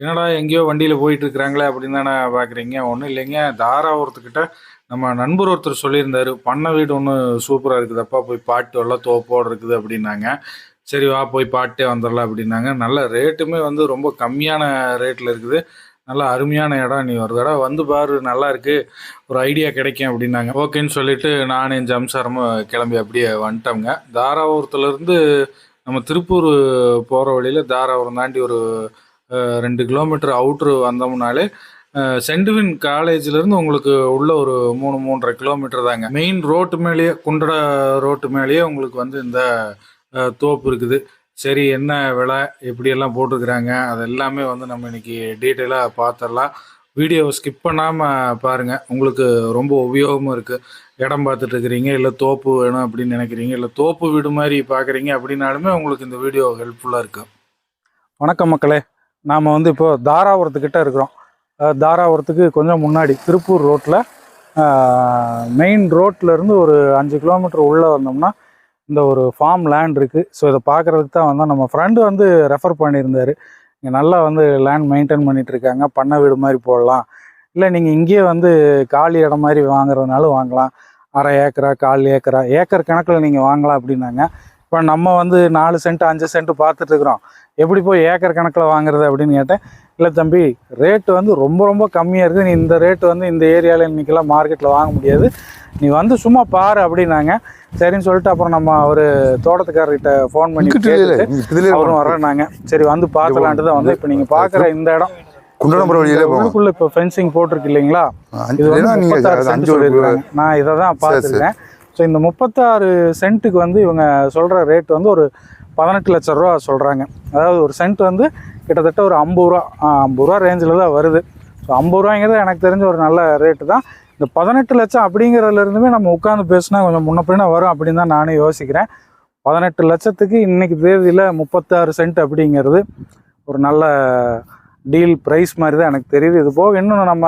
என்னடா எங்கேயோ வண்டியில் போயிட்டு இருக்கிறாங்களே அப்படின்னு தானே பார்க்குறீங்க ஒன்றும் இல்லைங்க. தாராபுரத்துக்கிட்ட நம்ம நண்பர் ஒருத்தர் சொல்லியிருந்தாரு. பண்ணை வீடு ஒன்று சூப்பராக இருக்குதப்பா போய் பாட்டு எல்லாம் தோப்போடு இருக்குது அப்படின்னாங்க. சரி வா போய் பாட்டே வந்துடலாம் அப்படின்னாங்க. நல்ல ரேட்டுமே வந்து ரொம்ப கம்மியான ரேட்டில் இருக்குது. நல்ல அருமையான இடம். நீ ஒரு தடவை வந்து பாரு நல்லா இருக்கு. ஒரு ஐடியா கிடைக்கும் அப்படின்னாங்க. ஓகேன்னு சொல்லிட்டு நானும் என் ஜம்சாரமும் கிளம்பி அப்படியே வந்துட்டோங்க தாராபுரத்துலேருந்து நம்ம திருப்பூர் போகிற வழியில் தாராபுரம் தாண்டி ஒரு ரெண்டு கிலோமீட்டர் அவுட்ரு வந்தோம்னாலே சென்டுவின் காலேஜ்லேருந்து உங்களுக்கு உள்ள ஒரு மூணு மூன்றரை கிலோமீட்டர் தாங்க. மெயின் ரோட்டு மேலேயே குண்டட ரோட்டு மேலேயே உங்களுக்கு வந்து இந்த தோப்பு இருக்குது. சரி என்ன விலை எப்படியெல்லாம் போட்டிருக்கிறாங்க அது எல்லாமே வந்து நம்ம இன்றைக்கி டீட்டெயிலாக பார்த்துடலாம் வீடியோவை ஸ்கிப் பண்ணாமல் பாருங்கள் உங்களுக்கு ரொம்ப உபயோகமும் இருக்குது இடம் பார்த்துட்டு இருக்கிறீங்க இல்லை தோப்பு வேணும் அப்படின்னு நினைக்கிறீங்க இல்லை தோப்பு வீடு மாதிரி பார்க்குறீங்க அப்படின்னாலுமே உங்களுக்கு இந்த வீடியோ ஹெல்ப்ஃபுல்லாக இருக்கும் வணக்கம் மக்களே. நாம் வந்து இப்போ தாராபுரத்துக்கிட்ட இருக்கிறோம். தாராபுரத்துக்கு கொஞ்சம் முன்னாடி திருப்பூர் ரோட்டில் மெயின் இருந்து ஒரு அஞ்சு கிலோமீட்டர் உள்ளே வந்தோம்னா இந்த ஒரு ஃபார்ம் லேண்ட் இருக்குது ஸோ இதை பார்க்குறதுக்கு தான் வந்தோம். நம்ம ஃப்ரெண்டு வந்து ரெஃபர் பண்ணியிருந்தார். இங்கே நல்லா வந்து லேண்ட் மெயின்டைன் பண்ணிகிட்ருக்காங்க பண்ண பண்ணை வீடு மாதிரி போடலாம். இல்லை நீங்கள் இங்கேயே வந்து காலி இடம் மாதிரி வாங்குறதுனாலும் வாங்கலாம். அரை ஏக்கரா கால் ஏக்கரா ஏக்கர் கணக்கில் நீங்கள் வாங்கலாம் அப்படின்னாங்க. இப்போ நம்ம வந்து நாலு சென்ட் அஞ்சு சென்ட் பார்த்துட்டு இருக்கிறோம். எப்படி போய் ஏக்கர் கணக்கில் வாங்குறது அப்படின்னு கேட்டேன். இல்லை தம்பி ரேட்டு வந்து ரொம்ப ரொம்ப கம்மியாக இருக்குது நீ இந்த ரேட்டு வந்து இந்த ஏரியாவில் இன்றைக்கெல்லாம் மார்க்கெட்டில் வாங்க முடியாது. நீ வந்து சும்மா பாரு அப்படின்னாங்க. சரின்னு சொல்லிட்டு அப்புறம் நம்ம ஒரு தோட்டத்துக்காரர்கிட்ட ஃபோன் பண்ணி அவரும் வர்றேன்னாங்க சரி வந்து பார்த்துலான்ட்டு தான் வந்து இப்போ நீங்கள் பார்க்குற இந்த இடம். வழியிலே உள்ளுக்குள்ள இப்போ ஃபென்சிங் போட்டிருக்கு இல்லைங்களா? இது வந்து நான் இதை தான் பார்த்துருக்கேன். ஸோ இந்த முப்பத்தாறு சென்ட்டுக்கு வந்து இவங்க சொல்கிற ரேட் வந்து ஒரு பதினெட்டு லட்ச ரூபா சொல்கிறாங்க அதாவது ஒரு சென்ட் வந்து கிட்டத்தட்ட ஒரு ஐம்பது ரூபா ஐம்பது ரூபா ரேஞ்சில் தான் வருது. ஸோ ஐம்பது ரூபாங்கிறது எனக்கு தெரிஞ்ச ஒரு நல்ல ரேட்டு தான். இந்த பதினெட்டு லட்சம் அப்படிங்கிறதுல இருந்துமே நம்ம உட்காந்து பேசினா கொஞ்சம் முன்ன பின்ன வரும் அப்படின்னு தான் நானே யோசிக்கிறேன். பதினெட்டு லட்சத்துக்கு இன்றைக்கி தேதியில் முப்பத்தாறு சென்ட் அப்படிங்கிறது ஒரு நல்ல டீல் ப்ரைஸ் மாதிரி தான் எனக்கு தெரியுது. இது போக இன்னும் நம்ம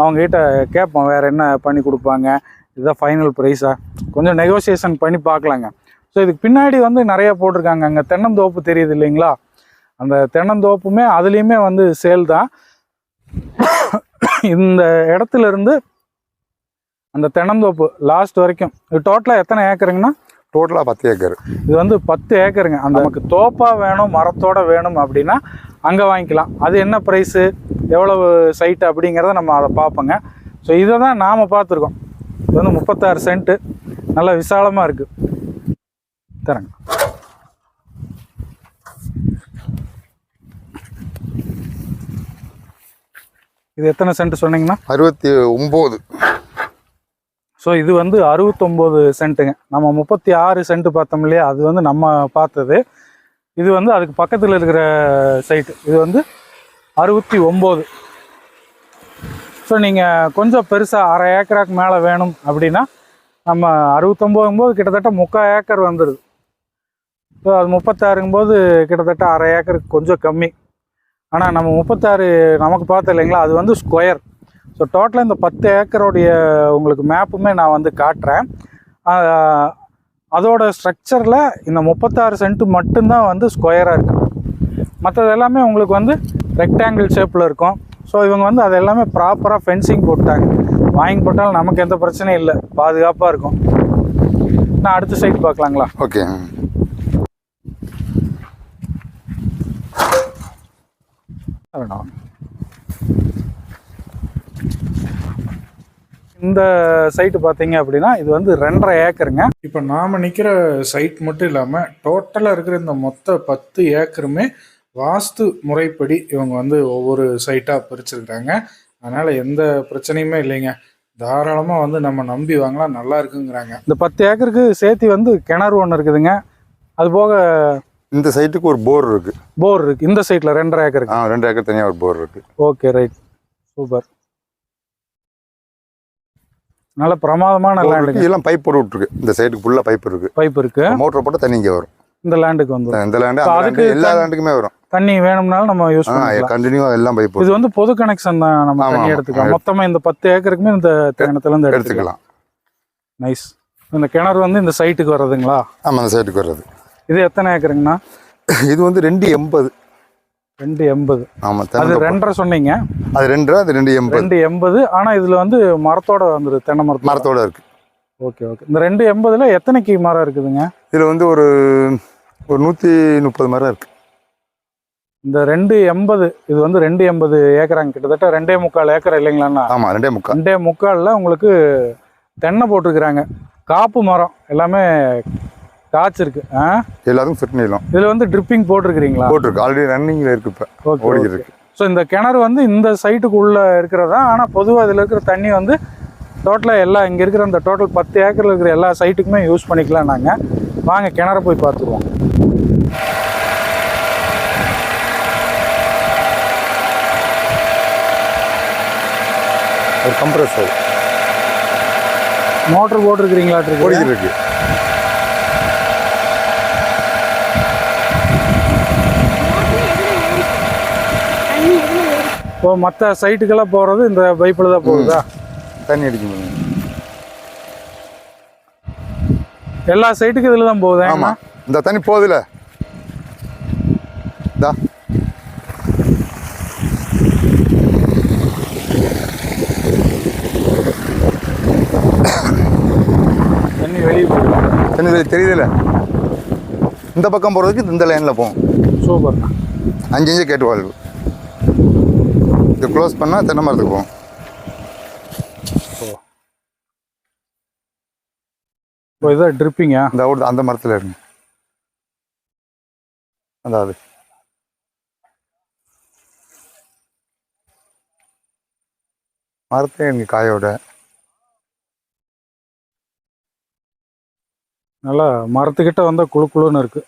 அவங்ககிட்ட கேட்போம் வேறு என்ன பண்ணி கொடுப்பாங்க இதுதான் ஃபைனல் ப்ரைஸா கொஞ்சம் நெகோசியேஷன் பண்ணி பார்க்கலாங்க. ஸோ இதுக்கு பின்னாடி வந்து நிறைய போட்டிருக்காங்க. அங்கே தென்னந்தோப்பு தெரியுது இல்லைங்களா? அந்த தென்னந்தோப்புமே அதுலேயுமே வந்து சேல் தான். இந்த இடத்துல இருந்து அந்த தென்னந்தோப்பு லாஸ்ட் வரைக்கும். இது டோட்டலாக எத்தனை ஏக்கருங்கண்ணா? டோட்டலாக பத்து ஏக்கர். இது வந்து பத்து ஏக்கருங்க. அந்த நமக்கு தோப்பா வேணும் மரத்தோட வேணும் அப்படின்னா அங்கே வாங்கிக்கலாம். அது என்ன ப்ரைஸு எவ்வளவு சைட்டு அப்படிங்கிறத நம்ம அதை பார்ப்போங்க. ஸோ இதை தான் நாம் பார்த்துருக்கோம். இது வந்து முப்பத்தாறு சென்ட்டு நல்ல விசாலமாக இருக்குது தரேங்க. இது எத்தனை சென்ட் சொன்னீங்கன்னா? அறுபத்தி ஒம்பது ஸோ இது வந்து அறுபத்தொம்போது சென்ட்டுங்க. நம்ம முப்பத்தி ஆறு சென்ட் பார்த்தோம் இல்லையா? அது வந்து நம்ம பார்த்தது. இது வந்து அதுக்கு பக்கத்தில் இருக்கிற சைட்டு இது வந்து அறுபத்தி ஒம்பது. ஸோ நீங்கள் கொஞ்சம் பெருசாக அரை ஏக்கராக்கு மேலே வேணும் அப்படின்னா நம்ம அறுபத்தொம்போதுங்கும்போது கிட்டத்தட்ட முக்கால் ஏக்கர் வந்துடுது ஸோ அது முப்பத்தாறுங்கும்போது கிட்டத்தட்ட அரை ஏக்கருக்கு கொஞ்சம் கம்மி. ஆனால் நம்ம முப்பத்தாறு நமக்கு பார்த்தோம் இல்லைங்களா அது வந்து ஸ்கொயர் ஸோ டோட்டலாக இந்த பத்து ஏக்கருடைய உங்களுக்கு மேப்புமே நான் வந்து காட்டுறேன். அதோட ஸ்ட்ரக்சரில் இந்த முப்பத்தாறு சென்ட்டு மட்டும்தான் வந்து ஸ்கொயராக இருக்கும் மற்றது எல்லாமே உங்களுக்கு வந்து ரெக்டாங்கிள் ஷேப்பில் இருக்கும். ஸோ இவங்க வந்து அது எல்லாமே ப்ராப்பராக ஃபென்சிங் போட்டாங்க வாங்கி போட்டாலும் நமக்கு எந்த பிரச்சனையும் இல்லை. பாதுகாப்பாக இருக்கும். நான் அடுத்த சைட் பார்க்கலாங்களா? ஓகே வேணாம் இந்த சைட்டு பார்த்தீங்க அப்படின்னா இது வந்து ரெண்டரை ஏக்கருங்க. இப்போ நாம் நிற்கிற சைட் மட்டும் இல்லாமல் டோட்டலாக இருக்கிற இந்த மொத்த பத்து ஏக்கருமே வாஸ்து முறைப்படி இவங்க வந்து ஒவ்வொரு சைட்டாக பிரிச்சிருக்கிறாங்க அதனால் எந்த பிரச்சனையுமே இல்லைங்க. தாராளமாக வந்து நம்ம நம்பி வாங்கலாம் நல்லா இருக்குங்கிறாங்க. இந்த பத்து ஏக்கருக்கு சேர்த்து வந்து கிணறு ஒன்று இருக்குதுங்க. அது போக இந்த சைட்டுக்கு ஒரு போர் இருக்கு. போர் இருக்குது இந்த சைட்டில் ரெண்டரை ஏக்கருக்கு. ஆ ரெண்டு ஏக்கர் தனியாக ஒரு போர் இருக்கு. ஓகே ரைட் சூப்பர் நல்ல பிரமாதமான இருக்கு. எல்லாம் பைப் போட்டு விட்டுருக்கு. இந்த சைடுக்கு ஃபுல்லாக பைப் இருக்கு. பைப் இருக்கு. மோட்டர் போட்டால் தண்ணி இங்கே வரும். இந்த லேண்டுக்கு வந்து இந்த லேண்டு லேண்டு எல்லா லேண்டுக்குமே வரும். தண்ணி வேணும்னாலும் நம்ம யூஸ் பண்ணிக்கலாம். கண்டினியூவாக எல்லாம் பைப் இது வந்து பொது கனெக்ஷன் தான் நம்ம தண்ணி. எடுத்துக்கலாம். மொத்தமா இந்த பத்து ஏக்கருக்குமே இந்த கிணத்துல இருந்து எடுத்துக்கலாம். நைஸ் இந்த கிணறு வந்து இந்த சைட்டுக்கு வர்றதுங்களா? ஆமாம் அந்த சைட்டுக்கு வர்றது. இது எத்தனை ஏக்கருங்கண்ணா? இது வந்து ரெண்டு எண்பது. ரெண்டு எண்பது. ஆமாம் அது ரெண்டரை சொன்னீங்க. அது ரெண்டு அது ரெண்டு எண்பது. ரெண்டு எண்பது. ஆனா இதுல வந்து மரத்தோட வந்துரு தென்னை மரத்தோட. மரத்தோட இருக்கு. ஓகே ஓகே இந்த ரெண்டு எண்பதுல எத்தனைக்கு மரம் இருக்குதுங்க? இதில் வந்து ஒரு ஒரு நூற்றி முப்பது மரம் இருக்கு. இந்த ரெண்டு எண்பது இது வந்து ரெண்டு எண்பது ஏக்கராங்க. கிட்டத்தட்ட ரெண்டே முக்கால் ஏக்கர் இல்லைங்களாண்ணா? ஆமாம் ரெண்டே முக்கால். ரெண்டே முக்காலில் உங்களுக்கு தென்னை போட்டிருக்கிறாங்க. காப்பு மரம் எல்லாமே காய்ச்சிருக்கு. ஆ? எல்லாத்துக்கும் ஃபிட் நீளம். இதில் வந்து ட்ரிப்பிங் போட்டிருக்கிறீங்களா? போட்டிருக்கு. ஆல்ரெடி ரன்னிங்கில் இருக்கு இப்போ. ஓடிக்கிட்டு இருக்கு. ஸோ இந்த கிணறு வந்து இந்த சைட்டுக்குள்ளே இருக்கிறதா? ஆனால் பொதுவாக இதில் இருக்கிற தண்ணி வந்து டோட்டலாக எல்லா இங்கே இருக்கிற அந்த டோட்டல் பத்து ஏக்கரில் இருக்கிற எல்லா சைட்டுக்குமே யூஸ் பண்ணிக்கலாம் நாங்கள் வாங்க கிணற போய் பார்த்துருவோம். ஒரு கம்ப்ரஸர் மோட்டர் போட்டிருக்கிறீங்களாட்டு ஓடிக்கிட்டு இருக்கு இப்போ மற்ற சைட்டுக்கெல்லாம் போகிறது இந்த பைப்பில் தான் போகுதா? தண்ணி அடிக்க எல்லா சைட்டுக்கும் இதில் தான் போகுதா ஆமாம் இந்த தண்ணி போகுதுல. இதா தண்ணி வெளியே போகுது தண்ணி வெளிய தெரியுதுல இந்த பக்கம் போகிறதுக்கு இந்த லைனில் போகும் சூப்பர். அஞ்சு அஞ்சு கேட்டு வாழ்வு. இது க்ளோஸ் பண்ணால் தென்னை மரத்துக்கு போகும் இப்போ இதான் ட்ரிப்பிங்கா இந்த ஓடு அந்த மரத்தில் இருங்க அதாவது மரத்தை எனக்கு காயோட. நல்லா மரத்துக்கிட்ட வந்தால் குளு குளுன்னு இருக்கு.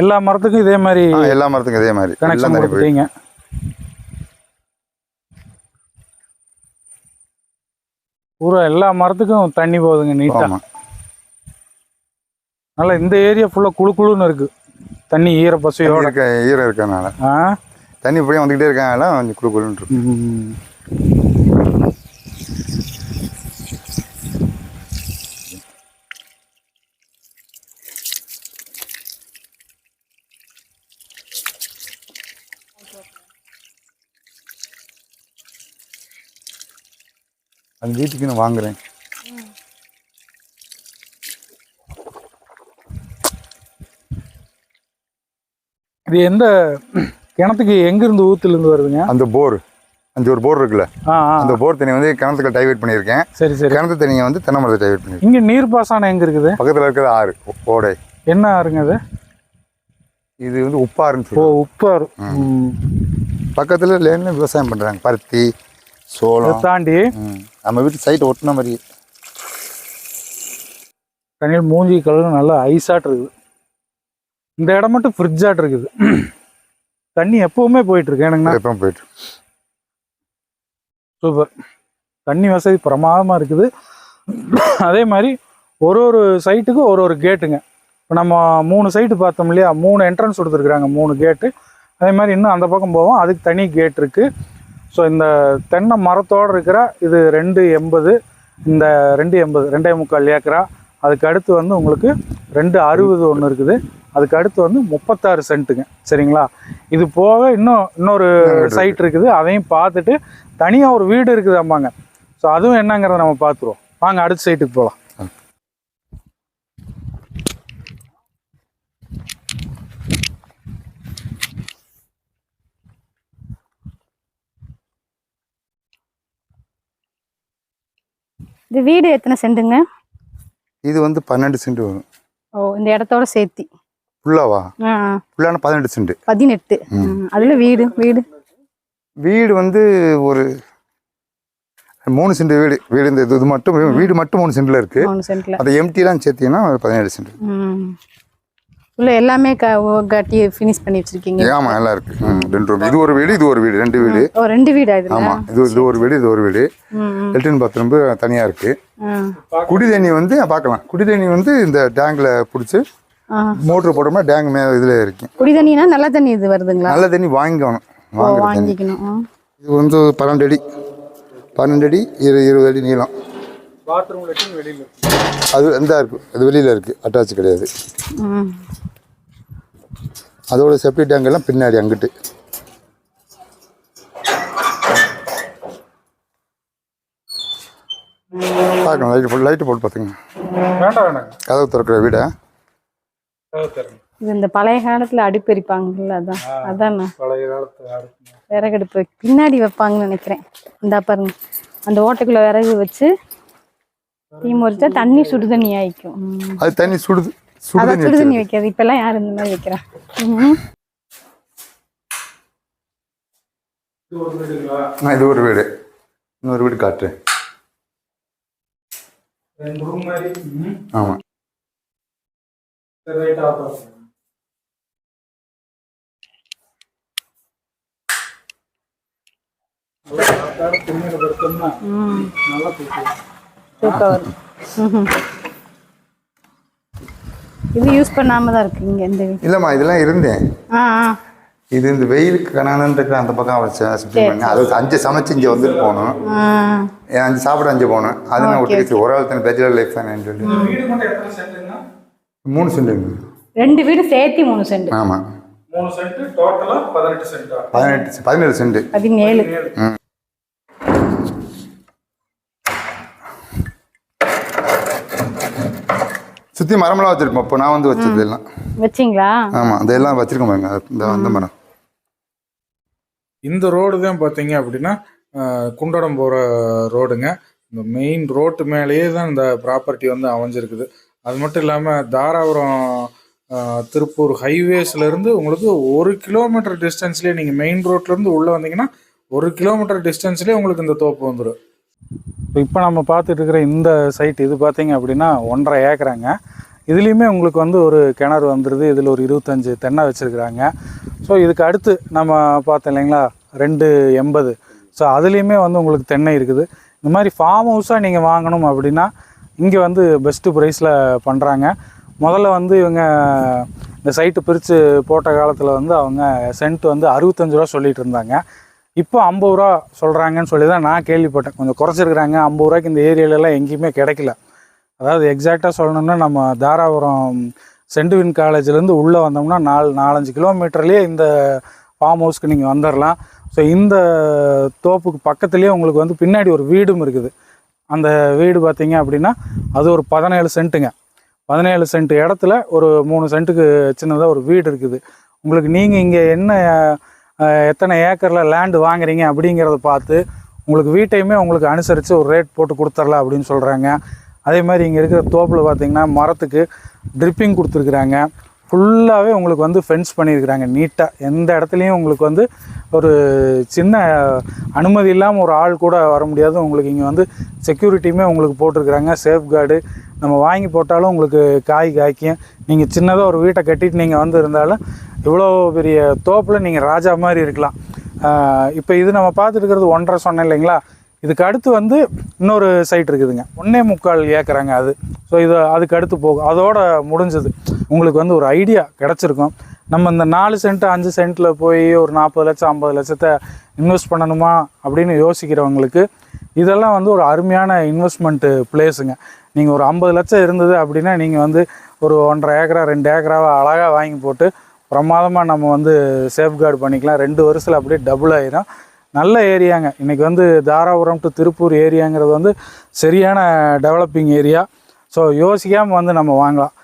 எல்லா மரத்துக்கும் இதே மாதிரி எல்லா மரத்துக்கும் இதே மாதிரி. கனெக்ஷன் கொடுத்துட்டீங்க. பூரா எல்லா மரத்துக்கும் தண்ணி போகுதுங்க நீட்டா. ஆமாம் நல்லா இந்த ஏரியா ஃபுல்லா குளு குளுன்னு இருக்கு. தண்ணி ஈர பசையோட. இருக்க ஈரம் இருக்கறனால ஆ? தண்ணி இப்படியே வந்துக்கிட்டே இருக்கனால கொஞ்சம் குளு குளுன்னு இருக்கும் அது வீட்டுக்கு நான் வாங்குறேன். இது எந்த கிணத்துக்கு எங்கிருந்து ஊத்துல இருந்து வருதுங்க? அந்த போர். அஞ்சு ஒரு போர் இருக்குல்ல? அந்த போர் தண்ணி வந்து கிணத்துக்கு டைவர்ட் பண்ணியிருக்கேன். சரி சரி. கிணத்து தண்ணியை வந்து தென்னை மரத்தை டைவர்ட் பண்ணியிருக்கேன். இங்க நீர் பாசனம் எங்க இருக்குது? பக்கத்தில் இருக்கிறது ஆறு ஓடை. என்ன ஆறுங்க அது? இது வந்து உப்பாறுன்னு ஓ உப்பாறு. பக்கத்தில் லேனில் விவசாயம் பண்ணுறாங்க பருத்தி சோளம். தாண்டி. நம்ம வீட்டு சைட் ஒட்டின மாதிரி. தண்ணியில் மூஞ்சி கலர் நல்லா ஐஸாட்டு இருக்குது. இந்த இடம் மட்டும் ஃப்ரிட்ஜாட்டு இருக்குது. தண்ணி எப்பவுமே போயிட்டு இருக்கு. எனக்குண்ணா எப்போ போயிட்டு சூப்பர். தண்ணி வசதி பிரமாதமாக இருக்குது. அதே மாதிரி ஒரு ஒரு சைட்டுக்கும் ஒரு ஒரு கேட்டுங்க இப்போ நம்ம மூணு சைட்டு பார்த்தோம் இல்லையா? மூணு என்ட்ரன்ஸ் கொடுத்துருக்குறாங்க. மூணு கேட்டு அதே மாதிரி இன்னும் அந்த பக்கம் போவோம். அதுக்கு தனி கேட் இருக்குது ஸோ இந்த தென்னை மரத்தோடு இருக்கிற இது ரெண்டு எண்பது இந்த ரெண்டு எண்பது ரெண்டே முக்கால் ஏக்கரா. அதுக்கு அடுத்து வந்து உங்களுக்கு ரெண்டு அறுபது ஒன்று இருக்குது. அதுக்கு அடுத்து வந்து முப்பத்தாறு சென்ட்டுங்க. சரிங்களா? இது போக இன்னும் இன்னொரு சைட் இருக்குது. அதையும் பார்த்துட்டு தனியாக ஒரு வீடு இருக்குது அம்மாங்க ஸோ அதுவும் என்னங்கிறத நம்ம பார்த்துருவோம். வாங்க அடுத்த சைட்டுக்கு போகலாம். இது வீடு எத்தனை சென்ட்டுங்க இது வந்து பன்னெண்டு சென்ட் வரும். ஓ இந்த இடத்தோட சேர்த்தி. ஃபுல்லாவா ஃபுல்லான பதினெட்டு சென்ட் பதினெட்டு. அதுல வீடு வீடு? வீடு வந்து ஒரு மூணு சென்ட் வீடு வீடு இந்த இது மட்டும் வீடு மட்டும் மூணு சென்ட்ல இருக்கு. அதை எம்டிலாம் சேர்த்தீங்கன்னா பதினேழு சென்ட் உள்ள எல்லாமே கட்டி ஃபினிஷ் பண்ணி வச்சிருக்கீங்க. ஆமா எல்லாம் இருக்கு. ரெண்டு ரூம் இது ஒரு வீடு இது ஒரு வீடு ரெண்டு வீடு. ஓ ரெண்டு வீடா இதுல? ஆமா இது இது ஒரு வீடு இது ஒரு வீடு. லெட்டின் பாத்ரூம் தனியா இருக்கு. குடி தண்ணி வந்து பார்க்கலாம் குடி தண்ணி வந்து இந்த டேங்க்ல பிடிச்சி ஆ. மோட்ரு போட்டோம்னா டேங்க் மே இதுல இருக்கு. குடி தண்ணினா நல்ல தண்ணி இது வருதுங்களா? நல்ல தண்ணி வாங்கிக்கணும். வாங்கிக்கணும். இது வந்து பன்னெண்டு அடி. பன்னெண்டு அடி இரு இருபது அடி நீளம். பாத்ரூம் லெட்டின் வெளியில் அது எந்த இருக்கு. அது வெளியில இருக்கு. அட்டாச் கிடையாது. ம் அதோட செப்டி டேங்க் எல்லாம் பின்னாடி அங்கிட்டு. பார்க்கலாம். லைட்டு போட்டு லைட்டு போட்டு பார்த்துங்க. வேண்டாம் வேண்டாங்க கதவு திறக்கிற வீடா? கதவு திறங்க. இது இந்த பழைய காலத்துல அடுப்பு எரிப்பாங்கல்ல அதான். அதாண்ணா பழைய காலத்து அடுப்பு. விறகடுப்பு பின்னாடி வைப்பாங்கன்னு நினைக்கிறேன். இந்த பாருங்க. அந்த ஓட்டைக்குள்ள விறகு வச்சு தீ முறிச்சா தண்ணி சுடு தண்ணி ஆயிக்கும். அது தண்ணி சுடுது சுடு தண்ணி சுடு தண்ணி. வைக்காது இப்பெல்லாம் யார் இந்த மாதிரி வைக்கிறா. இது ஒரு வீடு இன்னொரு வீடு காட்டுறேன் ரெண்டு ரூம் மாதிரி ம். ஆமாம் சரி ரைட் ஆஃப் ஆஃப். நல்லா ம்ஹும். இது யூஸ் பண்ணாம தான் இருக்கு இங்க இந்த இல்லைம்மா இதெல்லாம் இருந்தேன் இது இந்த வெயிலுக்கு கணானு இருக்கிற அந்த பக்கம் வச்சேன் அது அஞ்சு சமைச்சு இங்கே வந்துட்டு போகணும். அஞ்சு சாப்பிட அஞ்சு போகணும். அது நான் ஒட்டிக்கிச்சு ஒரு ஆள் தானே பேச்சுலர் லைஃப் தானே மூணு சென்ட்டுங்க ரெண்டு வீடு சேர்த்தி மூணு சென்ட் ஆமாம் மூணு சென்ட் டோட்டலா பதினெட்டு சென்டா பதினெட்டு பதினேழு சென்ட் பதினேழு. சுற்றி மரமெல்லாம் வச்சுருப்போம் இப்போ நான் வந்து வச்சது எல்லாம். வச்சிங்களா? ஆமாம் அதெல்லாம் வச்சுருக்கோம் பாருங்க. இந்த அந்த மரம். இந்த ரோடு தான் பார்த்தீங்க அப்படின்னா குண்டடம் போகிற ரோடுங்க. இந்த மெயின் ரோட்டு மேலேயே தான் இந்த ப்ராப்பர்ட்டி வந்து அமைஞ்சிருக்குது. அது மட்டும் இல்லாமல் தாராபுரம் திருப்பூர் ஹைவேஸ்லேருந்து உங்களுக்கு ஒரு கிலோமீட்டர் டிஸ்டன்ஸ்லேயே நீங்கள் மெயின் ரோட்லேருந்து உள்ளே வந்தீங்கன்னா ஒரு கிலோமீட்டர் டிஸ்டன்ஸ்லேயே உங்களுக்கு இந்த தோப்பு வந்துடும் இப்போ நம்ம பார்த்துட்டு இருக்கிற இந்த சைட் இது பார்த்தீங்க அப்படின்னா ஒன்றரை ஏக்கராங்க. இதுலேயுமே உங்களுக்கு வந்து ஒரு கிணறு வந்துடுது இதில் ஒரு இருபத்தஞ்சு தென்னை வச்சுருக்குறாங்க. ஸோ இதுக்கு அடுத்து நம்ம பார்த்தோம் இல்லைங்களா? ரெண்டு எண்பது. ஸோ அதுலேயுமே வந்து உங்களுக்கு தென்னை இருக்குது. இந்த மாதிரி ஃபார்ம் ஹவுஸாக நீங்கள் வாங்கணும் அப்படின்னா இங்கே வந்து பெஸ்ட்டு ப்ரைஸில் பண்ணுறாங்க முதல்ல வந்து இவங்க இந்த சைட்டு பிரித்து போட்ட காலத்தில் வந்து அவங்க சென்ட் வந்து அறுபத்தஞ்சு ரூபா சொல்லிகிட்டு இருந்தாங்க. இப்போ ஐம்பது ரூபா சொல்கிறாங்கன்னு சொல்லி தான் நான் கேள்விப்பட்டேன். கொஞ்சம் குறைச்சிருக்கிறாங்க. ஐம்பது ரூபாய்க்கு இந்த ஏரியாலலாம் எங்கேயுமே கிடைக்கல. அதாவது எக்ஸாக்டாக சொல்லணும்னா நம்ம தாராபுரம் சென்டுவின் காலேஜ்லேருந்து உள்ளே வந்தோம்னா நாலு நாலஞ்சு கிலோமீட்டர்லேயே இந்த ஃபார்ம் ஹவுஸ்க்கு நீங்கள் வந்துடலாம். ஸோ இந்த தோப்புக்கு பக்கத்துலேயே உங்களுக்கு வந்து பின்னாடி ஒரு வீடும் இருக்குது. அந்த வீடு பார்த்தீங்க அப்படின்னா அது ஒரு பதினேழு சென்ட்டுங்க. பதினேழு சென்ட் இடத்துல ஒரு மூணு சென்ட்டுக்கு சின்னதாக ஒரு வீடு இருக்குது. உங்களுக்கு நீங்கள் இங்கே என்ன எத்தனை ஏக்கரில் லேண்டு வாங்குறீங்க அப்படிங்கிறத பார்த்து உங்களுக்கு வீட்டையுமே உங்களுக்கு அனுசரித்து ஒரு ரேட் போட்டு கொடுத்துர்லாம் அப்படின்னு சொல்கிறாங்க அதே மாதிரி இங்கே இருக்கிற தோப்பில் பார்த்தீங்கன்னா மரத்துக்கு ட்ரிப்பிங் கொடுத்துருக்குறாங்க. ஃபுல்லாகவே உங்களுக்கு வந்து ஃபென்ஸ் பண்ணியிருக்கிறாங்க. நீட்டாக எந்த இடத்துலையும் உங்களுக்கு வந்து ஒரு சின்ன அனுமதி இல்லாமல் ஒரு ஆள் கூட வர முடியாது. உங்களுக்கு இங்கே வந்து செக்யூரிட்டியுமே உங்களுக்கு போட்டிருக்கிறாங்க. சேஃப் கார்டு நம்ம வாங்கி போட்டாலும் உங்களுக்கு காய் காய்க்கும். நீங்கள் சின்னதாக ஒரு வீட்டை கட்டிட்டு நீங்கள் வந்து இருந்தாலும் இவ்வளோ பெரிய தோப்பில் நீங்கள் ராஜா மாதிரி இருக்கலாம். இப்போ இது நம்ம பார்த்துட்டு ஒன்றரை சொன்னேன் இல்லைங்களா? இதுக்கு அடுத்து வந்து இன்னொரு சைட் இருக்குதுங்க. ஒன்றே முக்கால் ஏக்கராங்க அது. ஸோ இது அதுக்கு அடுத்து போகும். அதோட முடிஞ்சது. உங்களுக்கு வந்து ஒரு ஐடியா கிடச்சிருக்கும். நம்ம இந்த நாலு சென்ட் அஞ்சு சென்ட்டில் போய் ஒரு நாற்பது லட்சம் ஐம்பது லட்சத்தை இன்வெஸ்ட் பண்ணணுமா அப்படின்னு யோசிக்கிறவங்களுக்கு இதெல்லாம் வந்து ஒரு அருமையான இன்வெஸ்ட்மெண்ட்டு பிளேஸுங்க நீங்கள் ஒரு ஐம்பது லட்சம் இருந்தது அப்படின்னா நீங்கள் வந்து ஒரு ஒன்றரை ஏக்கரா ரெண்டு ஏக்கராவை அழகாக வாங்கி போட்டு பிரமாதமாக நம்ம வந்து சேஃப்கார்டு பண்ணிக்கலாம். ரெண்டு வருஷத்தில் அப்படியே டபுள் ஆயிரும். நல்ல ஏரியாங்க இன்றைக்கி வந்து தாராபுரம் டு திருப்பூர் ஏரியாங்கிறது வந்து சரியான டெவலப்பிங் ஏரியா ஸோ யோசிக்காமல் வந்து நம்ம வாங்கலாம்.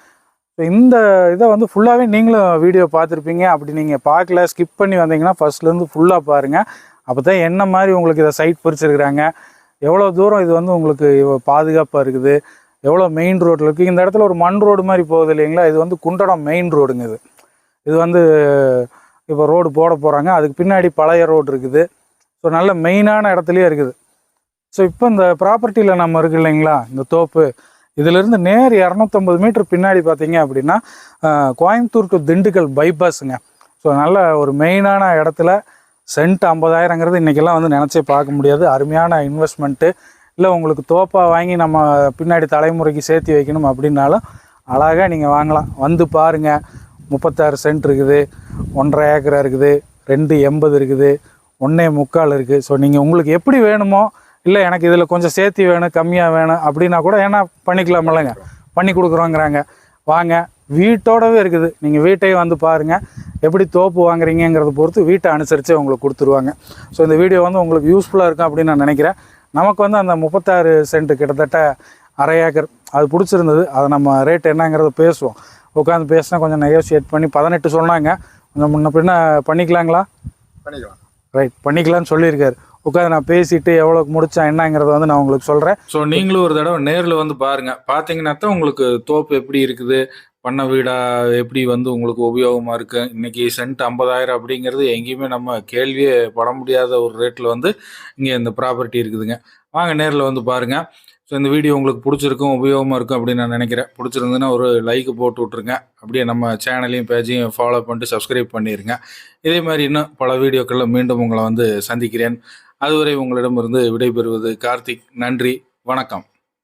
இந்த இதை வந்து ஃபுல்லாகவே நீங்களும் வீடியோ பார்த்துருப்பீங்க. அப்படி நீங்கள் பார்க்கல ஸ்கிப் பண்ணி வந்தீங்கன்னா ஃபர்ஸ்ட்லேருந்து ஃபுல்லாக பாருங்கள் அப்போ தான் என்ன மாதிரி உங்களுக்கு இதை சைட் பிரிச்சிருக்கிறாங்க எவ்வளோ தூரம் இது வந்து உங்களுக்கு பாதுகாப்பாக இருக்குது. எவ்வளோ மெயின் ரோட்டில் இருக்குது இந்த இடத்துல ஒரு மண் ரோடு மாதிரி போகுது இல்லைங்களா? இது வந்து குண்டடம் மெயின் ரோடுங்க இது. இது வந்து இப்போ ரோடு போட போகிறாங்க அதுக்கு பின்னாடி பழைய ரோடு இருக்குது. ஸோ நல்ல மெயினான இடத்துலையே இருக்குது. ஸோ இப்போ இந்த ப்ராப்பர்ட்டியில் நம்ம இருக்கு இல்லைங்களா? இந்த தோப்பு. இதிலிருந்து நேர் இரநூத்தம்பது மீட்டர் பின்னாடி பார்த்தீங்க அப்படின்னா கோயம்புத்தூர் டு திண்டுக்கல் பைபாஸுங்க ஸோ நல்ல ஒரு மெயினான இடத்துல சென்ட் ஐம்பதாயிரங்கிறது இன்றைக்கெல்லாம் வந்து நினச்சே பார்க்க முடியாது. அருமையான இன்வெஸ்ட்மெண்ட்டு இல்லை உங்களுக்கு தோப்பாக வாங்கி நம்ம பின்னாடி தலைமுறைக்கு சேர்த்து வைக்கணும் அப்படின்னாலும் அழகாக நீங்கள் வாங்கலாம். வந்து பாருங்கள் முப்பத்தாறு சென்ட் இருக்குது. ஒன்றரை ஏக்கரா இருக்குது. ரெண்டு எண்பது இருக்குது. ஒன்றே முக்கால் இருக்குது. ஸோ நீங்கள் உங்களுக்கு எப்படி வேணுமோ இல்லை எனக்கு இதில் கொஞ்சம் சேர்த்து வேணும் கம்மியாக வேணும் அப்படின்னா கூட ஏன்னா பண்ணிக்கலாமில்லங்க பண்ணி கொடுக்குறோங்கிறாங்க. வாங்க வீட்டோடவே இருக்குது. நீங்கள் வீட்டையும் வந்து பாருங்கள் எப்படி தோப்பு வாங்குறீங்கிறத பொறுத்து வீட்டை அனுசரித்து உங்களுக்கு கொடுத்துருவாங்க. ஸோ இந்த வீடியோ வந்து உங்களுக்கு யூஸ்ஃபுல்லாக இருக்கும் அப்படின்னு நான் நினைக்கிறேன். நமக்கு வந்து அந்த முப்பத்தாறு சென்ட் கிட்டத்தட்ட அரை ஏக்கர் அது பிடிச்சிருந்தது. அதை நம்ம ரேட் என்னங்கிறத பேசுவோம். உட்காந்து பேசினா கொஞ்சம் நெகோசியேட் பண்ணி பதினெட்டு சொன்னாங்க. கொஞ்சம் முன்ன பின்ன பண்ணிக்கலாங்களா? பண்ணிக்கலாம். ரைட் பண்ணிக்கலாம்னு சொல்லியிருக்காரு. உட்காந்து நான் பேசிட்டு எவ்வளோக்கு முடிச்சா என்னங்கிறத வந்து நான் உங்களுக்கு சொல்கிறேன் ஸோ நீங்களும் ஒரு தடவை நேரில் வந்து பாருங்க. பார்த்தீங்கன்னா தான் உங்களுக்கு தோப்பு எப்படி இருக்குது? பண்ண வீடா எப்படி வந்து உங்களுக்கு உபயோகமாக இருக்கு? இன்னைக்கு சென்ட் ஐம்பதாயிரம் அப்படிங்கிறது எங்கேயுமே நம்ம கேள்வியே பட முடியாத ஒரு ரேட்டில் வந்து இங்கே இந்த ப்ராப்பர்ட்டி இருக்குதுங்க. வாங்க நேரில் வந்து பாருங்க. ஸோ இந்த வீடியோ உங்களுக்கு பிடிச்சிருக்கும் உபயோகமாக இருக்கும் அப்படின்னு நான் நினைக்கிறேன். பிடிச்சிருந்துன்னா ஒரு லைக் போட்டு விட்ருங்க அப்படியே நம்ம சேனலையும் பேஜையும் ஃபாலோ பண்ணிட்டு சப்ஸ்கிரைப் பண்ணிடுங்க இதே மாதிரி இன்னும் பல வீடியோக்களில் மீண்டும் உங்களை வந்து சந்திக்கிறேன். அதுவரை உங்களிடமிருந்து விடைபெறுவது கார்த்திக். நன்றி. வணக்கம்.